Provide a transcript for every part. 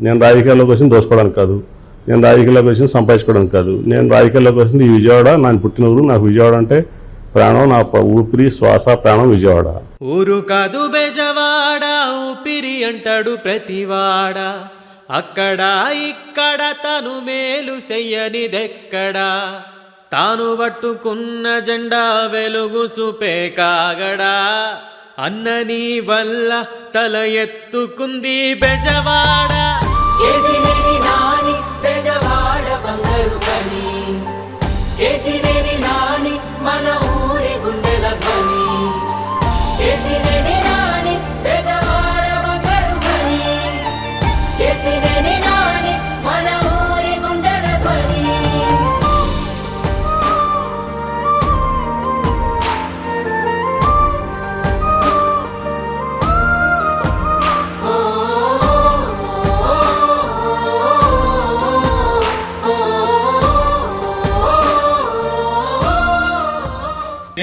నేను రాజకీయాల్లోకి వచ్చింది దోసుకోవడానికి కాదు. నేను రాజకీయాల్లోకి వచ్చింది సంపాదించుకోవడానికి కాదు. నేను రాజకీయాల్లోకి వచ్చింది ఈ విజయవాడ నా పుట్టిన ఊరు నాకు విజయవాడ అంటే ప్రాణం నా ఊపిరి శ్వాస ప్రాణం విజయవాడ. ఊరు కాదు బెజవాడ ఊపిరి అంటాడు ప్రతివాడ. అక్కడ ఇక్కడ తను మేలు చెయ్యనిదెక్కడా? తాను పట్టుకున్న జెండా వెలుగు సుపే కాగడా? అన్నని వల్ల తల ఎత్తుకుంది బెజవాడా. కేసినేని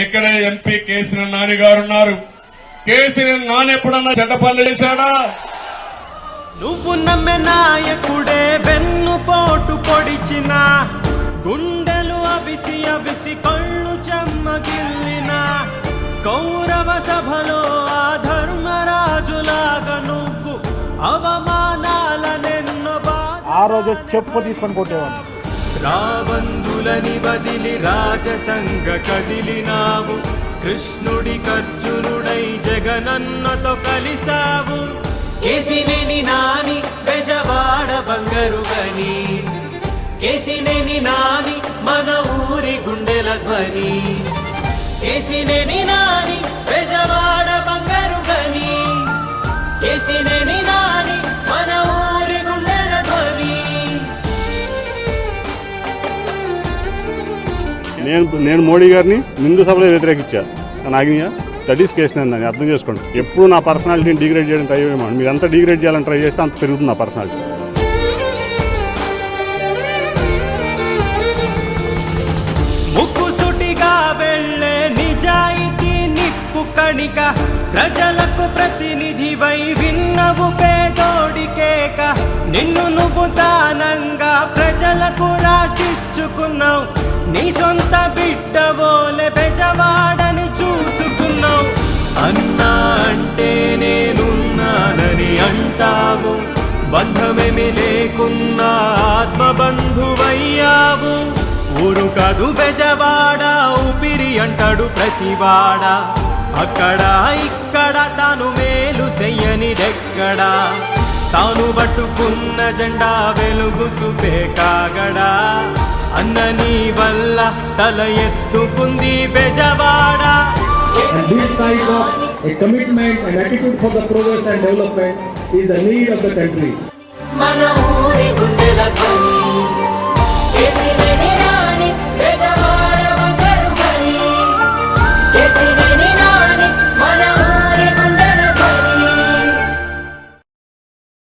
ఇక్కడ ఎంపీ కేసీఆర్ నాని గారు ఉన్నారు కేసీఆర్ నాని ఎప్పుడన్నా చెడ్డ పనులు చేశాడా? నువ్వు నమ్మె నాయకుడే వెన్ను పోటు పొడిచిన గుండెలు అవిసి అవిసి కళ్ళు చెమ్మగిల్లిన కౌరవ సభలో ఆ ధర్మరాజులాగా నువ్వు అవమానాలనెన్నో బాధ ఆ రోజు చెప్పు తీసుకొని కొట్టేవాడిని రాబంధులని వదిలి రాజసంగ కదిలినావు. కృష్ణుడి కర్జునుడై జగనన్నతో కలిసావు కేసినేని నాని బెజవాడ బంగారు గని కేసినేని నాని మన ఊరి గుండెల ధ్వని. కేసినేని నేను నేను మోడీ గారిని నిండు సభలో వ్యతిరేకించా. నాగినియా దట్ ఈస్ కేసు నేను అర్థం చేసుకోండి. ఎప్పుడు నా పర్సనాలిటీని డిగ్రేడ్ చేయడం ట్రై చేయమని మీరు ఎంత డిగ్రేడ్ చేయాలని ట్రై చేస్తే అంత పెరుగుతుంది నా పర్సనాలిటీ. కణిక. ప్రజలకు ప్రతినిధివై విన్నవు పేదోడికేక నిన్ను నువ్వు దానంగా ప్రజలకు రాసిచ్చుకున్నావు. నీ సొంత బిడ్డవోలే బెజవాడని చూసుకున్నావు. అన్నా అంటే నేనున్నానని అంటావు. బంధమేమి లేకున్నా ఆత్మబంధువయ్యావు. ఊరు కాదు బెజవాడ ఊపిరి అంటాడు ప్రతివాడ. అక్కడ ఇక్కడ తాను మేలు చెయ్యనిదెక్కడా? తాను పట్టుకున్న జెండా వెలుగు సుపే కాగడా అన్న నీ వల్ల తల ఎత్తుకుంది Bezawada And this type of a commitment and attitude for the progress and development is the need of the country. మన ఊరి పని